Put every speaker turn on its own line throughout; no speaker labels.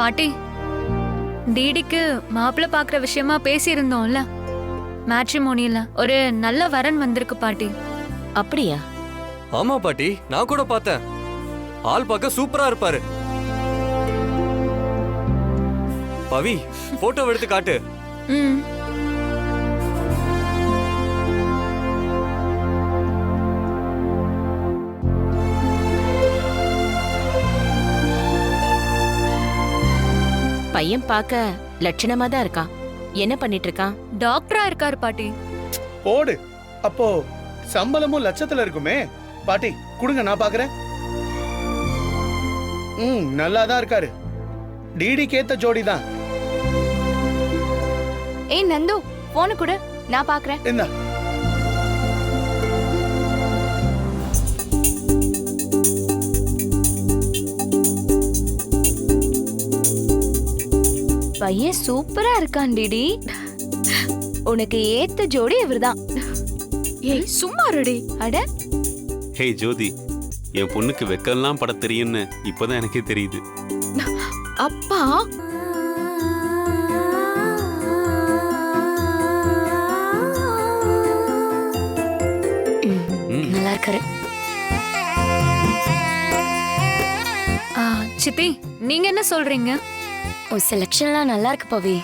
பாட்டி டிடிக்கு மாப்பிள்ளை பார்க்குற விஷயமா பேசியிருந்தோம்ல. மேட்ரிமோனியில ஒரு நல்ல வரன் வந்திருக்கு பாட்டி.
அப்படியா?
ஆமா பாட்டி நான் கூட பார்த்தேன். ஆள் பார்க்க சூப்பரா இருப்பாரு. பவி போட்டோ எடுத்து காட்டு.
ம்.
பையன் பார்க்க லட்சணமா தான் இருக்கான். என்ன பண்ணிட்டு இருக்கான்?
டாக்டரா இருக்காரு பாட்டி.
போடு. அப்போ சம்பளமும் லட்சத்துல இருக்குமே. பாட்டி கொடுங்க நான் பாக்குறேன் ம் நல்லா தான் இருக்காரு. டிடி கேத்த ஜோடி தான்.
ஏய் நந்து போன கொடு. நான் பாக்குறேன்
என்ன
பையன் சூப்பரா இருக்கான் டிடி. உனக்கு ஏத்த ஜோடி இவர்தான். ஏய் சும்மா ரெடி அட.
ஹே ஜோதி என் பொண்ணுக்கு வெக்கம்லாம் பட தெரியும்னு இப்போதான் எனக்கே தெரியுது.
அப்பா. நல்லா இருக்காரு
ஆ, சித்தி நீங்க என்ன சொல்றீங்க?
உன் செலெக்ஷன்லாம் நல்லா இருக்கு பவி.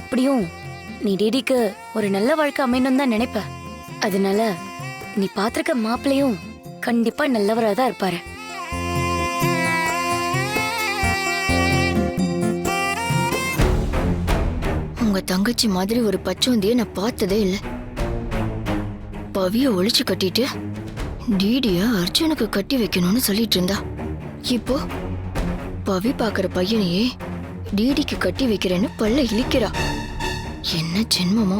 எப்படியும் நீ டிடிக்கு ஒரு நல்ல வாழ்க்கை அமையணும் தான் நினைப்ப. அதனால நீ பார்த்துருக்க மாப்பிள்ளையும் கண்டிப்பா நல்லவரா தான் இருப்பாரு. உங்க தங்கச்சி மாதிரி ஒரு பச்சோந்திய நான் பார்த்ததே இல்ல. பவிய ஒழிச்சு கட்டிட்டு டிடிய அர்ஜுனுக்கு கட்டி வைக்கணும்னு சொல்லிட்டு இருந்தா. இப்போ பவி பாக்குற பையனையே டிடிக்கு கட்டி வைக்கிறேன்னு பல்ல இழிக்கிறா. என்ன ஜென்மமோ.